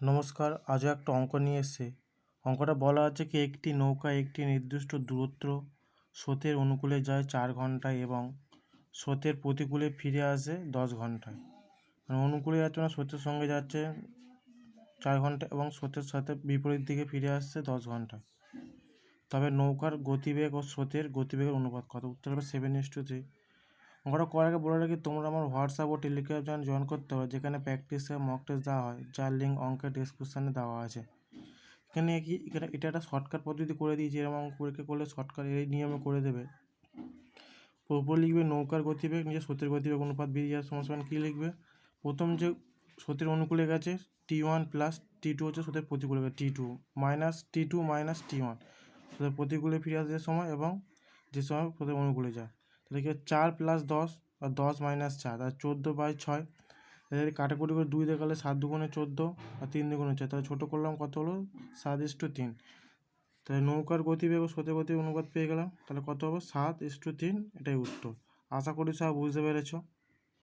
নমস্কার, আজও একটা অঙ্ক নিয়ে এসেছি। অঙ্কটা বলা আছে কি, একটি নৌকা একটি নির্দিষ্ট দূরত্ব স্রোতের অনুকূলে যায় চার ঘন্টায় এবং স্রোতের প্রতিকূলে ফিরে আসে দশ ঘন্টায়। মানে অনুকূলে যাচ্ছে না, স্রোতের সঙ্গে যাচ্ছে চার ঘণ্টা এবং স্রোতের সাথে বিপরীত দিকে ফিরে আসছে দশ ঘন্টায়। তবে নৌকার গতিবেগ ও স্রোতের গতিবেগের অনুপাত কত? উত্তর হবে সেভেন ইস টু থ্রি। অঙ্কটা করার আগে বলে রাখি, তোমরা আমার হোয়াটসঅ্যাপ ও টেলিগ্রাম চ্যানেল জয়েন করতে হবে, যেখানে প্র্যাকটিস মক টেস্ট দেওয়া হয়, যার লিঙ্ক অঙ্কের ডিসক্রিপশানে দেওয়া আছে। এখানে কি, এখানে এটা একটা শর্টকাট পদ্ধতি করে দিয়েছি এরকম অঙ্ক পরীক্ষা করলে শর্টকাট এই নিয়মে করে দেবে। উপর লিখবে নৌকার গতিবেগ নিজের স্রোতের গতিবেগ, অনুপাত বেরিয়ে যাওয়ার সমস্যা কী লিখবে? প্রথম যে স্রোতের অনুকূলে গেছে T one plus T two হচ্ছে স্রোতের প্রতিকূলে গেছে T two minus T two minus T one স্রোতের প্রতিকূলে ফিরে আসার সময় এবং যে সময় স্রোতের অনুকূলে যায়। তাহলে কি চার প্লাস দশ আর দশ মাইনাস চার আর চোদ্দ বাই ছয় এদের কাটাকুটি করে দুই দেখালে সাত দুগুণে চোদ্দ আর তিন দুগুণে চার, তাহলে ছোটো করলাম কত হলো? সাত ইস্টু তিন। তাহলে নৌকার গতিবেগ ও স্রোতের গতি অনুপাত পেয়ে গেলাম, তাহলে কত হবে? সাত ইস্টু তিন, এটাই উত্তর। আশা করি সব বুঝতে পেরেছ।